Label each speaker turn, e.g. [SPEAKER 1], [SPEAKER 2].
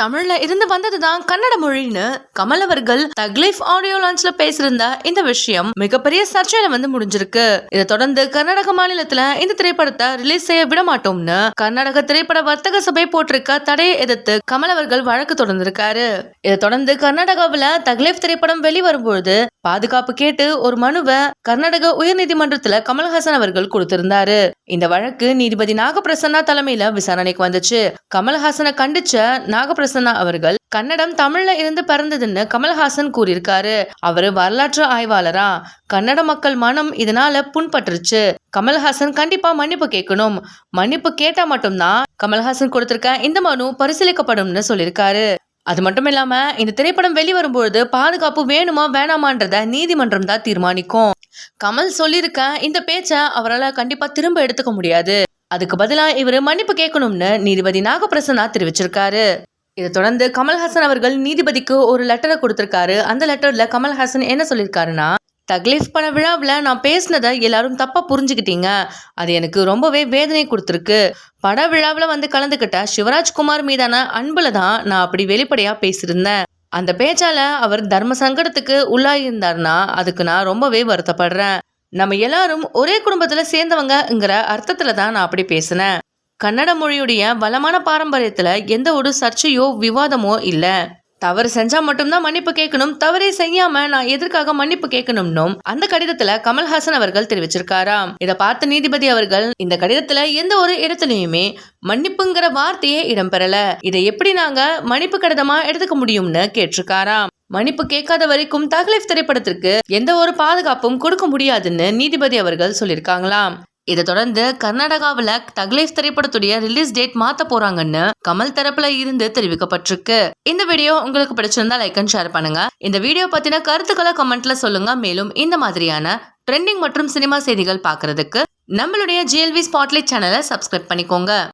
[SPEAKER 1] தமிழ்ல இருந்து வந்ததுதான் கன்னட மொழின்னு கமல் அவர்கள் தக்லீஃப் ஆடியோ லான்ச்ல பேசியிருந்த இந்த விஷயம் மிகப்பெரிய சர்ச்சையில வந்து முடிஞ்சிருக்கு. இதை தொடர்ந்து கர்நாடக மாநிலத்துல இந்த திரைப்படத்தை ரிலீஸ் செய்ய விட மாட்டோம்னு கர்நாடக திரைப்பட வர்த்தக சபை போட்டிருக்க தடையை எதிர்த்து கமல் அவர்கள் வழக்கு தொடர்ந்திருக்காரு. இதை தொடர்ந்து கர்நாடகாவில தக்லீஃப் திரைப்படம் வெளிவரும்போது பாதுகாப்பு கேட்டு ஒரு மனுவை கர்நாடக உயர்நீதிமன்றத்துல கமல்ஹாசன் அவர்கள் கொடுத்திருந்தாரு. இந்த வழக்கு நீதிபதி நாகப்பிரசன்னா தலைமையில விசாரணைக்கு வந்துச்சு. கமல்ஹாசனை கண்டிச்ச நாகப்பிரசன்னா அவர்கள் கன்னடம் தமிழ்ல இருந்து பிறந்ததுன்னு கமல்ஹாசன் கூறியிருக்காரு. அவரு வரலாற்று ஆய்வாளரா? கன்னட மக்கள் மனம் இதனால புண்பட்டுருச்சு. கமல்ஹாசன் கண்டிப்பா மன்னிப்பு கேட்கணும். மன்னிப்பு கேட்டா மட்டும்தான் கமல்ஹாசன் கொடுத்திருக்க இந்த மனு பரிசீலிக்கப்படும்னு சொல்லியிருக்காரு. அது மட்டும் இல்லாம இந்த திரைப்படம் வெளிவரும்பொழுது பாதுகாப்பு வேணுமா வேணாமான்றத நீதிமன்றம் தான் தீர்மானிக்கும். கமல் சொல்லியிருக்க இந்த பேச்ச அவரால் கண்டிப்பா திரும்ப எடுத்துக்க முடியாது. அதுக்கு பதிலாக இவர் மன்னிப்பு கேட்கணும்னு நீதிபதி நாகப்பிரசன்னா தெரிவிச்சிருக்காரு. இதை தொடர்ந்து கமல்ஹாசன் அவர்கள் நீதிபதிக்கு ஒரு லெட்டரை கொடுத்திருக்காரு. அந்த லெட்டர்ல கமல்ஹாசன் என்ன சொல்லியிருக்காருன்னா தக்லீஃப் பண்ண விழாவில் நான் பேசினதை எல்லாரும் தப்பாக புரிஞ்சுக்கிட்டீங்க. அது எனக்கு ரொம்பவே வேதனை கொடுத்துருக்கு. பட விழாவில் வந்து கலந்துக்கிட்ட சிவராஜ்குமார் மீதான அன்புல தான் நான் அப்படி வெளிப்படையாக பேசியிருந்தேன். அந்த பேச்சால அவர் தர்ம சங்கடத்துக்கு உள்ளாயிருந்தார்னா அதுக்கு நான் ரொம்பவே வருத்தப்படுறேன். நம்ம எல்லாரும் ஒரே குடும்பத்துல சேர்ந்தவங்கங்கிற அர்த்தத்துல தான் நான் அப்படி பேசினேன். கன்னட மொழியுடைய வளமான பாரம்பரியத்துல எந்த ஒரு சர்ச்சையோ விவாதமோ இல்லை. தவறு செஞ்சா மட்டும்தான் மன்னிப்பு கேட்கணும் தவறே செய்யாம நான் எதற்காக மன்னிப்பு கேட்கணும்னும் அந்த கடிதத்துல கமல்ஹாசன் அவர்கள் தெரிவிச்சிருக்காராம். இத பார்த்த நீதிபதி அவர்கள் இந்த கடிதத்துல எந்த ஒரு இடத்துலயுமே மன்னிப்புங்கிற வார்த்தையே இடம்பெறல. இதை எப்படி நாங்க மன்னிப்பு கடிதமா எடுத்துக்க முடியும்னு கேட்டிருக்காராம். மன்னிப்பு கேட்காத வரைக்கும் தக்லீஃப் திரைப்படத்திற்கு எந்த ஒரு பாதுகாப்பும் கொடுக்க முடியாதுன்னு நீதிபதி அவர்கள் சொல்லியிருக்காங்களாம். இதை தொடர்ந்து கர்நாடகாவில் தக்லீஃப் திரைப்படத்துடைய ரிலீஸ் டேட் மாத்த போறாங்கன்னு கமல் தரப்புல இருந்து தெரிவிக்கப்பட்டிருக்கு. இந்த வீடியோ உங்களுக்கு பிடிச்சிருந்தா லைக் அண்ட் ஷேர் பண்ணுங்க. இந்த வீடியோ பத்தின கருத்துக்களை கமெண்ட்ல சொல்லுங்க. மேலும் இந்த மாதிரியான ட்ரெண்டிங் மற்றும் சினிமா செய்திகள் பார்க்கறதுக்கு நம்மளுடைய ஜிஎல்வி ஸ்பாட்லைட் சேனலை சப்ஸ்கிரைப் பண்ணிக்கோங்க.